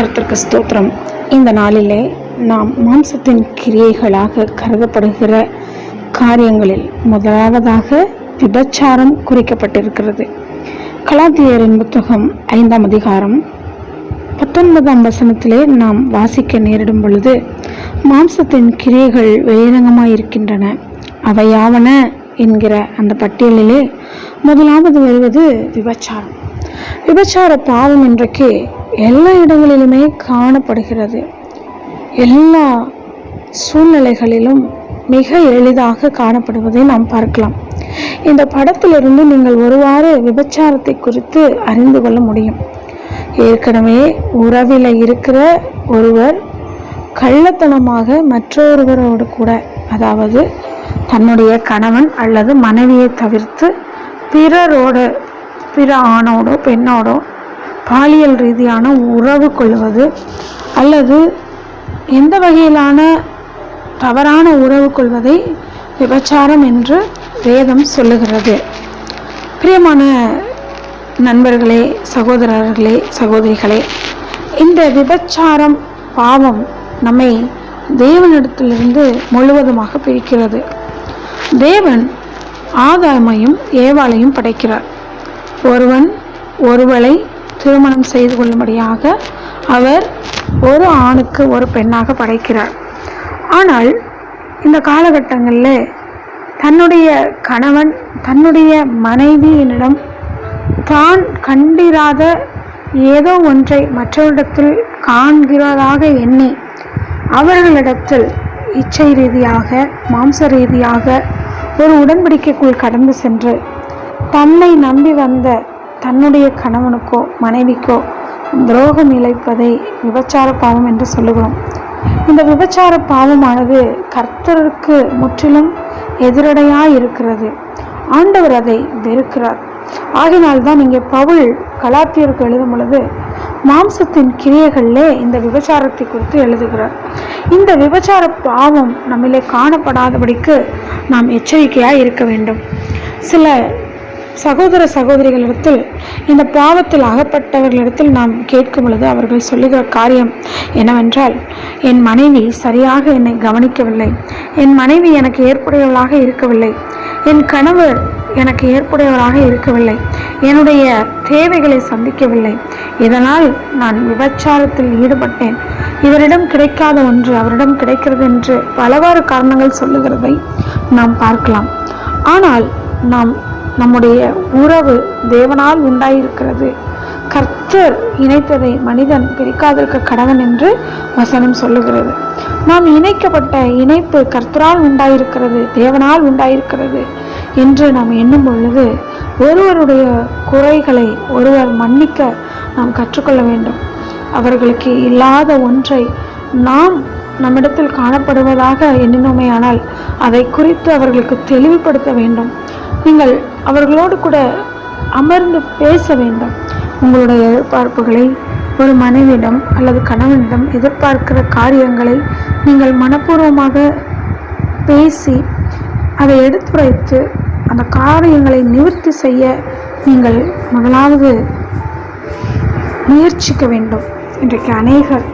கருத்திற்கு ஸ்தோத்திரம். இந்த நாளிலே நாம் மாம்சத்தின் கிரியைகளாக கருதப்படுகிற காரியங்களில் முதலாவதாக விபச்சாரம் குறிக்கப்பட்டிருக்கிறது. கலாத்தியரின் புத்தகம் ஐந்தாம் அதிகாரம் பத்தொன்பதாம் வசனத்திலே நாம் வாசிக்க நேரிடும் பொழுது மாம்சத்தின் கிரியைகள் வெளிரங்கமாய் இருக்கின்றன அவையாவன என்கிற அந்த பட்டியலிலே முதலாவது வருவது விபச்சாரம். விபச்சார பாவம் இன்றைக்கு எல்லா இடங்களிலுமே காணப்படுகிறது. எல்லா சூழ்நிலைகளிலும் மிக எளிதாக காணப்படுவதை நாம் பார்க்கலாம். இந்த படத்திலிருந்து நீங்கள் ஒருவாறு விபச்சாரத்தை குறித்து அறிந்து கொள்ள முடியும். ஏற்கனவே உறவில் இருக்கிற ஒருவர் கள்ளத்தனமாக மற்றொருவரோடு கூட அதாவது தன்னுடைய கணவன் அல்லது மனைவியை தவிர்த்து பிறரோடு பிற ஆணோடோ பெண்ணோடோ பாலியல் ரீதியான உறவு கொள்வது அல்லது எந்த வகையிலான தவறான உறவு கொள்வதை விபச்சாரம் என்று வேதம் சொல்லுகிறது. பிரியமான நண்பர்களே சகோதரர்களே சகோதரிகளே இந்த விபச்சாரம் பாவம் நம்மை தேவனிடத்திலிருந்து முழுவதுமாக பிரிக்கிறது. தேவன் ஆதாமையும் ஏவாளையும் படைக்கிறார். ஒருவன் ஒருவளை திருமணம் செய்து கொள்ளும்படியாக அவர் ஒரு ஆணுக்கு ஒரு பெண்ணாக படைக்கிறார். ஆனால் இந்த காலகட்டங்களில் தன்னுடைய கணவன் தன்னுடைய மனைவியினிடம் தான் கண்டிராத ஏதோ ஒன்றை மற்றவரிடத்தில் காண்கிறதாக எண்ணி அவர்களிடத்தில் இச்சை ரீதியாக மாம்ச ரீதியாக ஒரு உடன்படிக்கைக்குள் கடந்து சென்று தன்னை நம்பி வந்த தன்னுடைய கணவனுக்கோ மனைவிக்கோ துரோகம் இழைப்பதை விபச்சார பாவம் என்று சொல்லுகிறோம். இந்த விபச்சார பாவமானது கர்த்தருக்கு முற்றிலும் எதிரடையாக இருக்கிறது ஆண்டவர் அதை வெறுக்கிறார். ஆகினால்தான் இங்கே பவுல் கலாத்தியருக்கு எழுதும் பொழுது மாம்சத்தின் கிரியைகளிலே இந்த விபச்சாரத்தை குறித்து எழுதுகிறார். இந்த விபச்சார பாவம் நம்மிலே காணப்படாதபடிக்கு நாம் எச்சரிக்கையாக இருக்க வேண்டும். சில சகோதர சகோதரிகளிடத்தில் இந்த பாவத்தில் அகப்பட்டவர்களிடத்தில் நாம் கேட்கும் பொழுது அவர்கள் சொல்லுகிற காரியம் என்னவென்றால் என் மனைவி சரியாக என்னை கவனிக்கவில்லை. என் மனைவி எனக்கு ஏற்புடையவளாக இருக்கவில்லை. என் கணவர் எனக்கு ஏற்புடையவராக இருக்கவில்லை. என்னுடைய தேவைகளை சந்திக்கவில்லை. இதனால் நான் விபச்சாரத்தில் ஈடுபட்டேன். இவரிடம் கிடைக்காத ஒன்று அவரிடம் கிடைக்கிறது என்று பலவாறு காரணங்கள் சொல்லுகிறதை நாம் பார்க்கலாம். ஆனால் நாம் நம்முடைய உறவு தேவனால் உண்டாயிருக்கிறது. கர்த்தர் இணைத்ததை மனிதன் பிரிக்காதிருக்க கடவன் என்று வசனம் சொல்லுகிறது. நாம் இணைக்கப்பட்ட இணைப்பு கர்த்தரால் உண்டாயிருக்கிறது தேவனால் உண்டாயிருக்கிறது என்று நாம் எண்ணும் பொழுது ஒருவருடைய குறைகளை ஒருவர் மன்னிக்க நாம் கற்றுக்கொள்ள வேண்டும். அவர்களுக்கு இல்லாத ஒன்றை நாம் நம்மிடத்தில் காணப்படுவதாக எண்ணினோமேயானால் அதை குறித்து அவர்களுக்கு தெளிவுபடுத்த வேண்டும். நீங்கள் அவர்களோடு கூட அமர்ந்து பேச வேண்டும். உங்களுடைய எதிர்பார்ப்புகளை ஒரு மனைவியிடம் அல்லது கணவனிடம் எதிர்பார்க்கிற காரியங்களை நீங்கள் மனப்பூர்வமாக பேசி அதை எடுத்துரைத்து அந்த காரியங்களை நிவர்த்தி செய்ய நீங்கள் முதலாவது முயற்சிக்க வேண்டும். இன்றைக்கு அநேகர்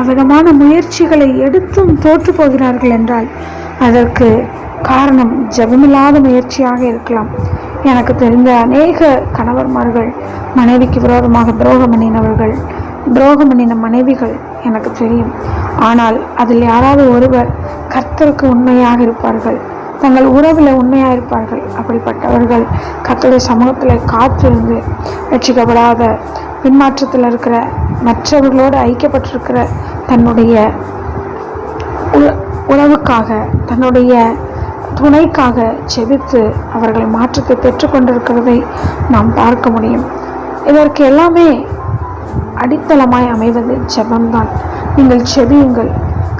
அவ்விதமான முயற்சிகளை எடுத்தும் தோற்று போகிறார்கள் என்றால் அதற்கு காரணம் ஜபமில்லாத முயற்சியாக இருக்கலாம். எனக்கு தெரிந்த அநேக கணவர்மார்கள் மனைவிக்கு விரோதமாக துரோகம் பண்ணினவர்கள் துரோகம் பண்ணின மனைவிகள் எனக்கு தெரியும். ஆனால் அதில் யாராவது ஒருவர் கர்த்தருக்கு உண்மையாக இருப்பார்கள். தங்கள் உறவில் உண்மையாக இருப்பார்கள். அப்படிப்பட்டவர்கள் கர்த்தருடைய சமூகத்தில் காத்திருந்து ரட்சிக்கப்படாத பின்மாற்றத்தில் இருக்கிற மற்றவர்களோடு ஐக்கியப்பட்டிருக்கிற தன்னுடைய உ- உறவுக்காக தன்னுடைய துணைக்காக செபித்து அவர்கள் மாற்றத்தை பெற்றுக்கொண்டிருக்கிறதை நாம் பார்க்க முடியும். இதற்கு எல்லாமே அடித்தளமாய் அமைவது ஜபம்தான். நீங்கள் செபியுங்கள்.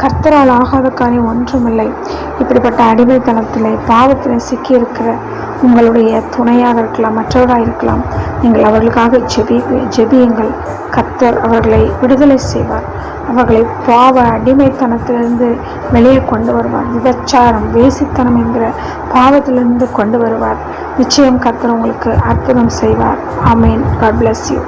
கர்த்தரால் ஆகாத காரியம் ஒன்றுமில்லை. இப்படிப்பட்ட அடிமைத்தனத்திலே பாவத்தில் சிக்கியிருக்கிற உங்களுடைய துணையாக இருக்கலாம் மற்றவராக இருக்கலாம். நீங்கள் அவர்களுக்காக ஜெபி ஜெபியுங்கள். கர்த்தர் அவர்களை விடுதலை செய்வார். அவர்களை பாவ அடிமைத்தனத்திலிருந்து வெளியே கொண்டு வருவார். விபச்சாரம் வேசித்தனம் என்கிற பாவத்திலிருந்து கொண்டு வருவார். நிச்சயம் கர்த்தர் உங்களுக்கு அற்புதம் செய்வார். ஆமேன். God bless you